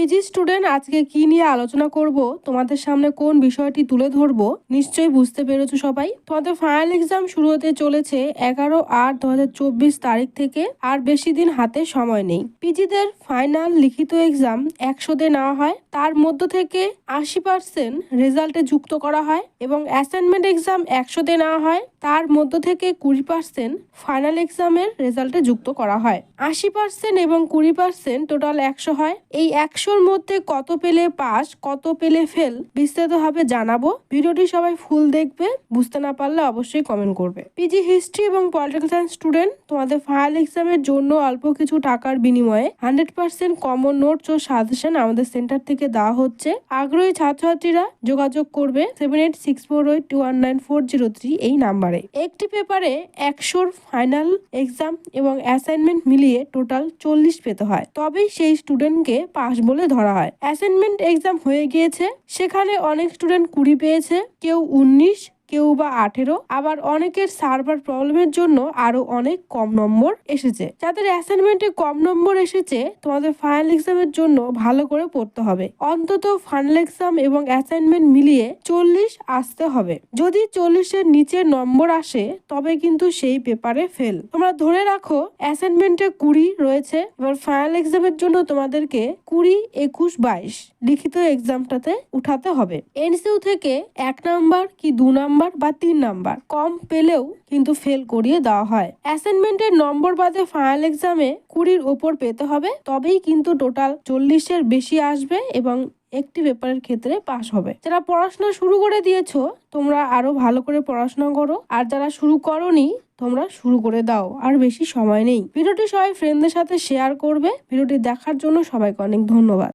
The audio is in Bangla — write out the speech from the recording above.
পিজি স্টুডেন্ট আজকে কি নিয়ে আলোচনা করব, তোমাদের সামনে কোন বিষয়টি তুলে ধরবো, নিশ্চয়ই বুঝতে পেরেছ সবাই। তোমাদের ফাইনাল এক্সাম শুরু হতে চলেছে এগারো আট দু তারিখ থেকে, আর বেশি দিন হাতে সময় নেই। পিজিদের ফাইনাল লিখিত এক্সাম একশোতে নেওয়া হয়, তার মধ্য থেকে আশি পার্সেন্ট রেজাল্টে যুক্ত করা হয় এবং অ্যাসাইনমেন্ট এক্সাম একশোতে নেওয়া হয়, তার মধ্য থেকে কুড়ি পার্সেন্ট ফাইনাল এক্সামের রেজাল্টে যুক্ত করা হয়। আশি পার্সেন্ট এবং কুড়ি পার্সেন্ট টোটাল একশো হয়। এই একশোর মধ্যে কত পেলে পাস, কত পেলে ফেল, বিস্তারিতভাবে জানাব। ভিডিওটি সবাই ফুল দেখবে, বুঝতে না পারলে অবশ্যই কমেন্ট করবে। পিজি হিস্ট্রি এবং পলিটিক্যাল সায়েন্স স্টুডেন্ট তোমাদের ফাইনাল এক্সামের জন্য অল্প কিছু টাকার বিনিময়ে হান্ড্রেড পার্সেন্ট কমন নোটস ও সাজেশন আমাদের সেন্টার থেকে দেওয়া হচ্ছে। আগ্রহী ছাত্রছাত্রীরা যোগাযোগ করবে seven eight six four eight two one nine four zero three এই নাম্বারে একটি পেপারে একশোর ফাইনাল এক্সাম এবং অ্যাসাইনমেন্ট মিলিয়ে টোটাল চল্লিশ পেতে হয়। তবেই সেই স্টুডেন্টকে পাস বলে ধরা হয়। অ্যাসাইনমেন্ট এক্সাম হয়ে গিয়েছে। সেখানে অনেক স্টুডেন্ট কুড়ি পেয়েছে। কেউ উনিশ কেউ বা আঠেরো, আবার অনেকের সার্ভার প্রবলেমের জন্য আরও অনেক কম নম্বর এসেছে। যাদের অ্যাসাইনমেন্টে কম নম্বর এসেছে, তোমাদের ফাইনাল এক্সামের জন্য ভালো করে পড়তে হবে। অন্তত ফাইনাল এক্সাম এবং অ্যাসাইনমেন্ট মিলিয়ে চল্লিশ আসতে হবে। যদি চল্লিশের নিচে নম্বর আসে, তবে কিন্তু সেই পেপারে ফেল তোমরা ধরে রাখো অ্যাসাইনমেন্টে কুড়ি রয়েছে, এবার ফাইনাল এক্সামের জন্য তোমাদেরকে কুড়ি, একুশ, বাইশ লিখিত এক্সামটাতে উঠাতে হবে। এনসিউ থেকে এক নাম্বার কি দু নাম্বার বা তিন নাম্বার। কম পেলেও কিন্তু ফেল করিয়ে দেওয়া হয়। অ্যাসাইনমেন্টের নম্বর বাদে ফাইনাল এক্সামে কুড়ির ওপর পেতে হবে, তবেই কিন্তু টোটাল চল্লিশের বেশি আসবে এবং একটি পেপারের ক্ষেত্রে পাস হবে। যারা পড়াশোনা শুরু করে দিয়েছ, তোমরা আরও ভালো করে পড়াশোনা করো। আর যারা শুরু করনি, তোমরা শুরু করে দাও। আর বেশি সময় নেই। ভিডিওটি সবাই ফ্রেন্ডদের সাথে শেয়ার করবে। ভিডিওটি দেখার জন্য সবাইকে অনেক ধন্যবাদ।